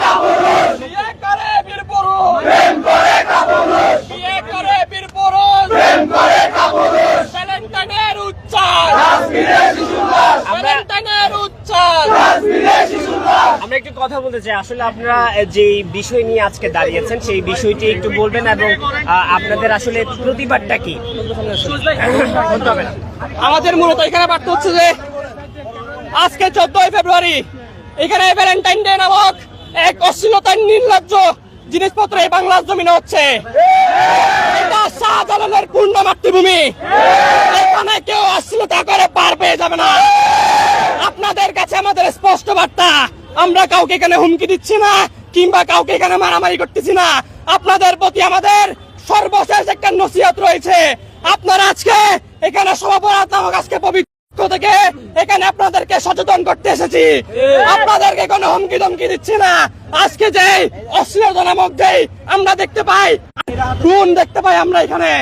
কাপুরুষ। প্রেম আমরা একটু কথা বলতে চাই। আসলে আপনারা যে বিষয় নিয়ে আজকে দাঁড়িয়েছেন সেই বিষয়টি একটু বলবেন এবং আপনাদের আসলে প্রতিবাদটা কি? আমাদের মূলত এখানে বার্তা হচ্ছে যে আজকে চোদ্দই ফেব্রুয়ারি এখানে ভ্যালেন্টাইন ডে নামক এক অশ্লীলতার নির্লজ্জ জিনিসপত্র এই বাংলার জমিনে হচ্ছে। শাহজালালের পূর্ণ মাতৃভূমি। এখানে কেউ অশ্লীলতা করে পার পেয়ে যাবে না। আপনাদের কাছে আমাদের স্পষ্ট বার্তা, আমরা কাউকে এখানে হুমকি দিচ্ছি না কিংবা কাউকে এখানে মারামারি করতেছি না। আপনাদের প্রতি আমাদের সর্বশেষ একটা নসিহত রয়েছে। আপনারা আজকে এখানে সভাপরাধ নামক আজকে পবিত্র থেকে এখানে আপনাদেরকে সচেতন করতে এসেছি। আপনাদেরকে কোনো হুমকি ধমকি দিচ্ছি না। আজকে যে অশ্লীলতা নামক যে আমরা দেখতে পাই খুন দেখতে পাই আমরা এখানে।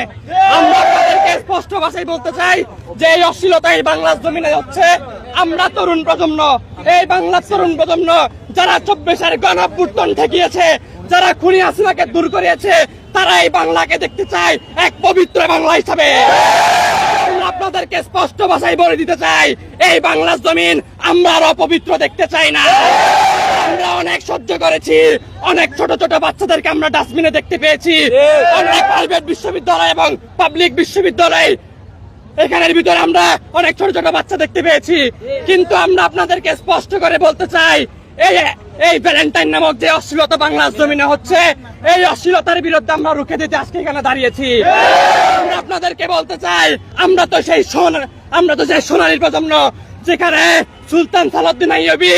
আমরা আপনাদেরকে স্পষ্ট ভাষায় বলতে চাই যে এই অশ্লীলতা এই বাংলার জমিনে হচ্ছে। আমরা তরুণ প্রজন্ম। এই বাংলার তরুণ প্রজন্ম যারা চব্বিশের গণপুর্তন ঠেকিয়েছে যারা খুনি আসিনাকে দূর করিয়েছে তারা এই বাংলাকে দেখতে চায় এক পবিত্র বাংলা হিসাবে। আপনাদেরকে স্পষ্ট ভাষায় বলে দিতে চাই, এই বাংলার জমিন আমরা আর অপবিত্র দেখতে চাই না। আমরা অনেক সহ্য করেছি, অনেক ছোট ছোট বাচ্চাদেরকে আমরা ডাস্টবিনে দেখতে পেয়েছি। অনেক প্রাইভেট বিশ্ববিদ্যালয় এবং পাবলিক বিশ্ববিদ্যালয়, এখানের ভিতরে আমরা অনেক ছোট ছোট বাচ্চা দেখতে পেয়েছি। কিন্তু আমরা আপনাদেরকে স্পষ্ট করে বলতে চাই, এই এই ভ্যালেন্টাইন নামক যে অশ্লীলতা বাংলার জমিনে হচ্ছে, এই অশ্লীলতার বিরুদ্ধে আমরা রুখে দিতে আজকে এখানে দাঁড়িয়েছি। আমরা আপনাদেরকে বলতে চাই, আমরা তো সেই সোন, আমরা তো সেই সোনালী প্রজন্ম যেখানে সুলতান সালাউদ্দিন আইয়ুবী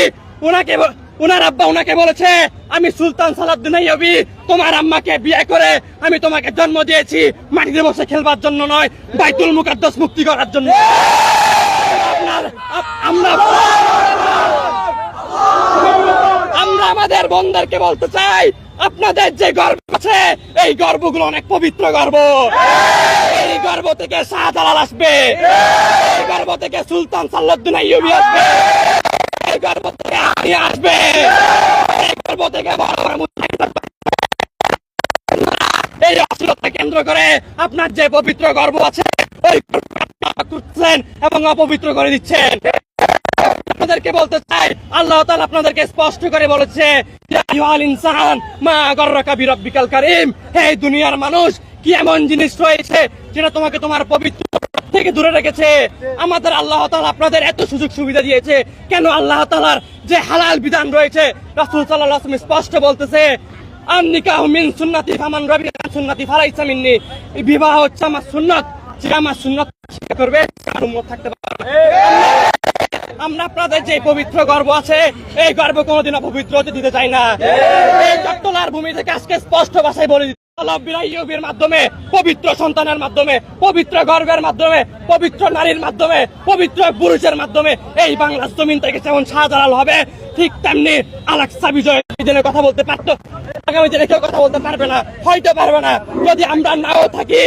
ওনাকে ওনার আব্বা ওনাকে বলেছে, আমি সুলতান সালাউদ্দিন আইয়ুবী, তোমার আম্মাকে বিয়ে করে আমি তোমাকে জন্ম দিয়েছি, মাটিতে বসে খেলবার জন্য নয়, বাইতুল মুকাদ্দাস মুক্তি করার জন্য। আপনার আমরা আমরা আমাদের বোনদেরকে বলতে চাই আপনাদের যে গর্ব আছে, এই গর্বগুলো অনেক পবিত্র গর্ব। এই গর্ব থেকে শাহজালাল আসবে। এই গর্ব থেকে সুলতান সাল্লাদ্দিন আইয়ুবী আসবে। এই গর্ব থেকে আমি আসবে। এই গর্ব থেকে এই অশ্লীলতা কেন্দ্র করে আপনার যে পবিত্র গর্ব আছে, ওই করছেন এবং অপবিত্র করে দিচ্ছেন। আপনাদেরকে বলতে চাই, আল্লাহ তাআলা আপনাদেরকে স্পষ্ট করে বলেছে ইনসান দুনিয়ার মানুষ, কি এমন জিনিস রয়েছে যেটা তোমাকে তোমার পবিত্র থেকে দূরে রেখেছে? আমাদের আল্লাহ তাআলা আপনাদের এত সুযোগ সুবিধা দিয়েছে। কেন আল্লাহ তাআলার যে হালাল বিধান রয়েছে, রাসূল সাল্লাল্লাহু স্পষ্ট বলতেছে বিবাহ হচ্ছে আমার সুন্নত। যে আমার সুন্নাত করবে থাকতে পারবে আমরা আপনাদের যে পবিত্র গর্ব আছে, এই গর্ব কোনোদিন অপবিত্র হতে দিতে চাই না। এই চট্টলার ভূমি থেকে আজকে স্পষ্ট ভাষায় বলে ইউবির মাধ্যমে, পবিত্র সন্তানের মাধ্যমে, পবিত্র গর্বের মাধ্যমে, পবিত্র নারীর মাধ্যমে, পবিত্র পুরুষের মাধ্যমে এই বাংলার জমিন থেকে যেমন হবে, ঠিক তেমনি আলাক্সা বিজয় কথা বলতে পারতো। আগামী দিনে কেউ কথা বলতে পারবে না, হয়তো পারবে না। যদি আমরা নাও থাকি